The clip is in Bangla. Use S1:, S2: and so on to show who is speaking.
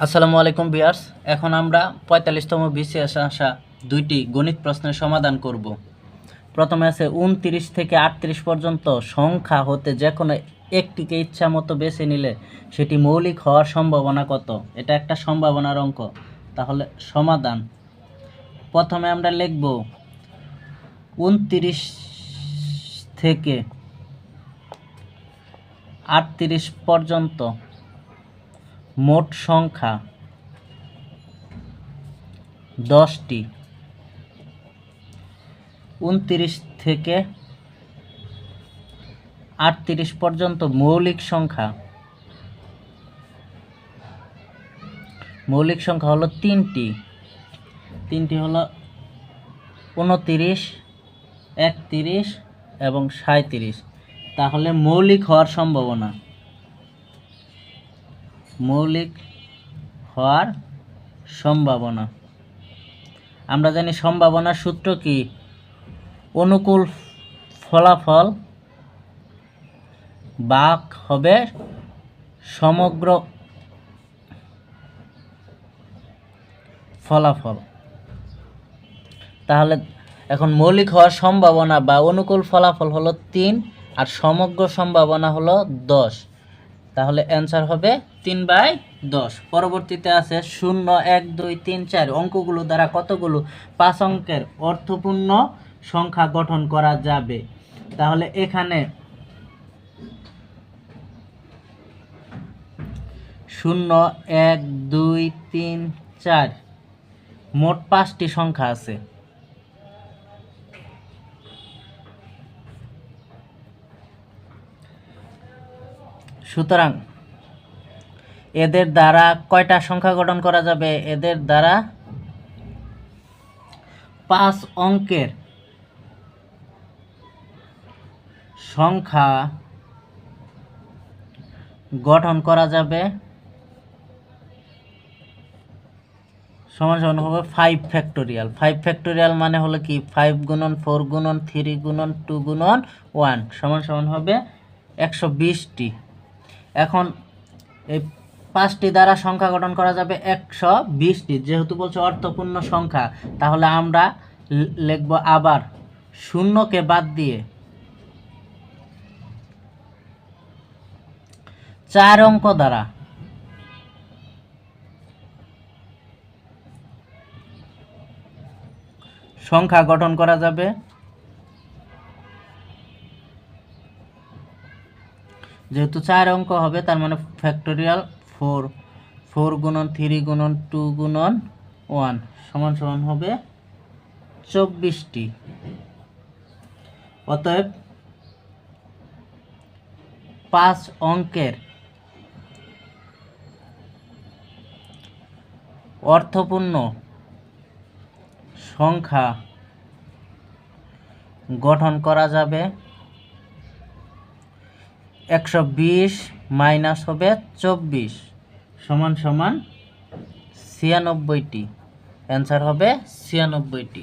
S1: আসসালামু আলাইকুম বিয়ার্স এখন আমরা পঁয়তাল্লিশতম বিসিএস আসা দুইটি গণিত প্রশ্নের সমাধান করব। প্রথমে আছে উনত্রিশ থেকে আটত্রিশ পর্যন্ত সংখ্যা হতে যে কোনো একটিকে ইচ্ছা মতো বেছে নিলে সেটি মৌলিক হওয়ার সম্ভাবনা কত? এটা একটা সম্ভাবনার অঙ্ক। তাহলে সমাধান। প্রথমে আমরা লিখব উনত্রিশ থেকে আটত্রিশ পর্যন্ত মোট সংখ্যা দশটি। উনত্রিশ থেকে আটত্রিশ পর্যন্ত মৌলিক সংখ্যা। মৌলিক সংখ্যা হলো তিনটি। তিনটি হলো উনতিরিশ, একত্রিশ এবং সাঁত্রিশ তাহলে মৌলিক হওয়ার সম্ভাবনা। মৌলিক হওয়ার সম্ভাবনা। আমরা জানি সম্ভাবনার সূত্র কি? অনুকূল ফলাফল বাক হবে সমগ্র ফলাফল। তাহলে এখন মৌলিক হওয়ার সম্ভাবনা বা অনুকূল ফলাফল হলো তিন আর সমগ্র সম্ভাবনা হলো দশ। তাহলে অ্যান্সার হবে তিন বাই দশ। পরবর্তীতে আছে শূন্য, এক, দুই, তিন, চার। অঙ্কগুলো দ্বারা কতগুলো পাঁচ অঙ্কের অর্থপূর্ণ সংখ্যা গঠন করা যাবে? তাহলে এখানে শূন্য, এক, দুই, তিন, চার। মোট পাঁচটি সংখ্যা আছে। সুতরাং এদের দ্বারা কয়টা সংখ্যা গঠন করা যাবে? এদের দ্বারা পাঁচ অঙ্কের সংখ্যা গঠন করা যাবে। সমান সমান হবে ফাইভ ফ্যাক্টোরিয়াল ফাইভ ফ্যাক্টোরিয়াল মানে হলো কি? ফাইভ গুণন ফোর গুণন থ্রি গুণন টু গুণন ওয়ান সমান সমান হবে একশো বিশটি। এখন এই পাঁচটি দ্বারা সংখ্যা গঠন করা যাবে একশো বিশটি। যেহেতু বলছে অর্থপূর্ণ সংখ্যা, তাহলে আমরা লিখব আবার শূন্যকে বাদ দিয়ে। চার অঙ্ক দ্বারা। সংখ্যা গঠন করা যাবে যেহেতু চার অঙ্ক হবে, তার মানে ফ্যাক্টোরিয়াল ফোর ফোর গুণন থ্রি গুণন টু গুণন ওয়ান সমান সমান হবে চব্বিশটি। অতএব পাঁচ অঙ্কের অর্থপূর্ণ সংখ্যা গঠন করা যাবে। একশো বিশ মাইনাস হবে চব্বিশ সমান সমান ছিয়ানব্বইটি। অ্যান্সার হবে ছিয়ানব্বইটি।